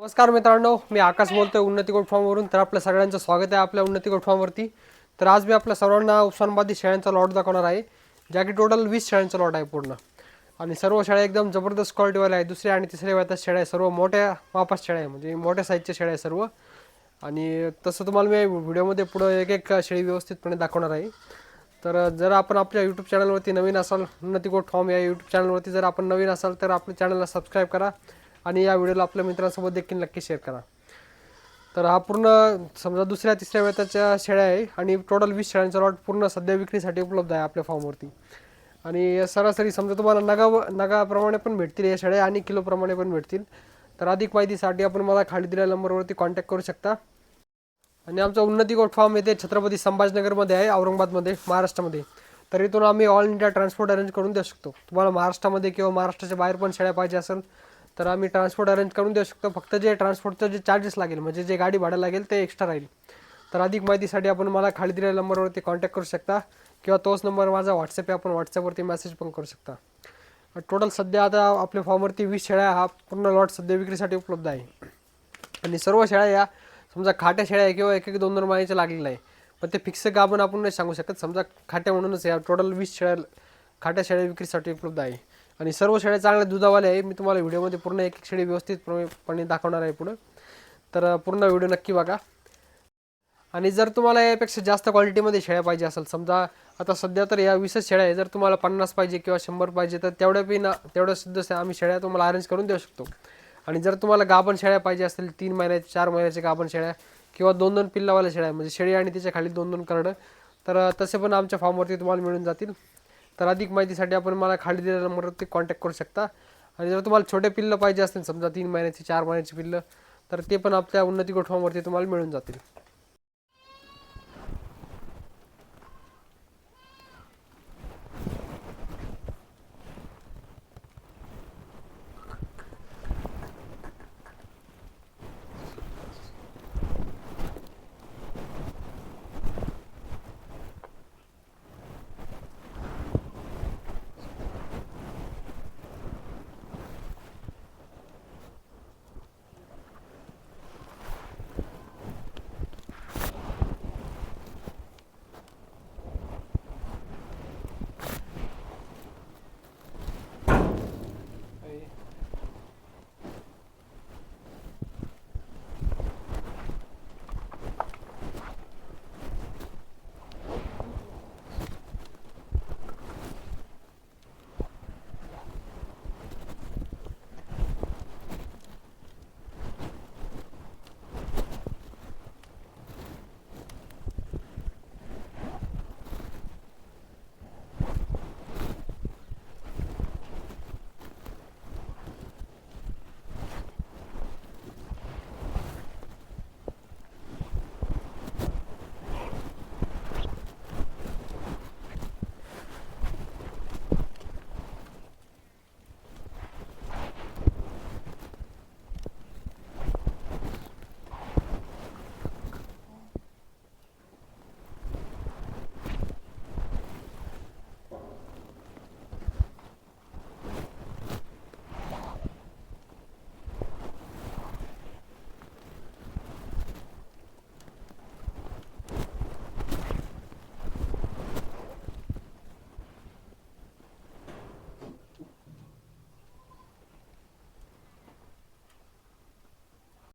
नमस्कार मित्रांनो मी आकाश बोलतोय उन्नती गोट फॉर्मवरून तर आपल्या सगळ्यांचं स्वागत आहे आपल्या उन्नती गोट फॉर्मवरती तर आज मी आपल्या सर्वांना उस्मानबादी शेळ्यांचा लॉट दाखवणार आहे. ज्या की टोटल वीस शेळ्यांचा लॉट आहे पूर्ण. आणि सर्व शेळ्या एकदम जबरदस्त क्वालिटीवाल्या आहे दुसऱ्या आणि तिसऱ्या वेळात शेळ्या आहे. सर्व मोठ्या मापास शेळ्या आहे. म्हणजे मोठ्या साईजच्या शेळ्या आहे सर्व. आणि तसं तुम्हाला मी व्हिडिओमध्ये पुढं एक एक शेळी व्यवस्थितपणे दाखवणार आहे. तर जर आपण आपल्या यूट्यूब चॅनलवरती नवीन असाल उन्नती गोट फॉर्म या यूट्यूब चॅनलवरती जर आपण नवीन असाल तर आपल्या चॅनलला सबस्क्राईब करा. आणि या व्हिडिओला आपल्या मित्रांसोबत देखील नक्की शेअर करा. तर हा पूर्ण समजा दुसऱ्या तिसऱ्या वेताच्या शेळ्या आहे आणि टोटल वीस शेळ्यांचा लॉट पूर्ण सध्या विक्रीसाठी उपलब्ध आहे आपल्या फॉर्मवरती आणि सरासरी समजा तुम्हाला नगा नगाप्रमाणे पण भेटतील या शेळ्या आणि किलोप्रमाणे पण भेटतील. तर अधिक माहितीसाठी आपण मला खाली दिलेल्या नंबरवरती कॉन्टॅक्ट करू शकता. आणि आमचा उन्नती गोट फार्म येथे छत्रपती संभाजीनगरमध्ये आहे औरंगाबादमध्ये महाराष्ट्रामध्ये. तर इथून आम्ही ऑल इंडिया ट्रान्सपोर्ट अरेंज करून देऊ शकतो. तुम्हाला महाराष्ट्रामध्ये किंवा महाराष्ट्राच्या बाहेर पण शेळ्या पाहिजे असेल तर आम्ही ट्रान्सपोर्ट अरेंज करून देऊ शकतो. फक्त जे ट्रान्सपोर्टचं जे चार्जेस लागेल म्हणजे जे गाडी भाडं लागेल ते एक्स्ट्रा राहील. तर अधिक माहितीसाठी आपण मला खाली दिलेल्या नंबरवरती कॉन्टॅक्ट करू शकता किंवा तोच नंबर माझा व्हॉट्सअप आहे. आपण व्हॉट्सअपवरती मेसेज पण करू शकता. टोटल सध्या आता आपल्या फॉर्मवरती वीस शेळ्या हा पूर्ण लॉट सध्या विक्रीसाठी उपलब्ध आहे. आणि सर्व शेळ्या या समजा खाट्या शेळ्या आहे किंवा एक एक दोन दोन महिन्याच्या लागलेल्या आहे. पण ते फिक्स गाबन आपण नाही सांगू शकत. समजा खाट्या म्हणूनच या टोटल वीस शेळ्या खाट्या शेळ्या विक्रीसाठी उपलब्ध आहे. आणि सर्व शेळ्या चांगल्या दुधावाल्या आहे. मी तुम्हाला व्हिडिओमध्ये पूर्ण एक एक शेळी व्यवस्थितपणे दाखवणार आहे पुढं. तर पूर्ण व्हिडिओ नक्की बघा. आणि जर तुम्हाला यापेक्षा जास्त क्वालिटीमध्ये शेळ्या पाहिजे असेल समजा आता सध्या तर या वीसच शेळ्या आहे. जर तुम्हाला पन्नास पाहिजे किंवा शंभर पाहिजे तर तेवढ्या बी ना तेवढ्या सुद्धा आम्ही शेळ्या तुम्हाला अरेंज करून देऊ शकतो. आणि जर तुम्हाला गाभण शेळ्या पाहिजे असतील तीन महिन्याच्या चार महिन्याच्या गाभण शेळ्या किंवा दोन दोन पिल्लावाल्या शेळ्या म्हणजे शेळी आणि तिच्या खाली दोन दोन करडं तर तसे पण आमच्या फॉर्मवरती तुम्हाला मिळून जातील. तर अधिक माहितीसाठी आपण मला खाली दिलेल्या नंबरवरती कॉन्टॅक्ट करू शकता. आणि जर तुम्हाला छोटे पिल्लं पाहिजे असतील समजा तीन महिन्याची चार महिन्याची पिल्लं तर ते पण आपल्या उन्नती गोठवावरती तुम्हाला मिळून जातील.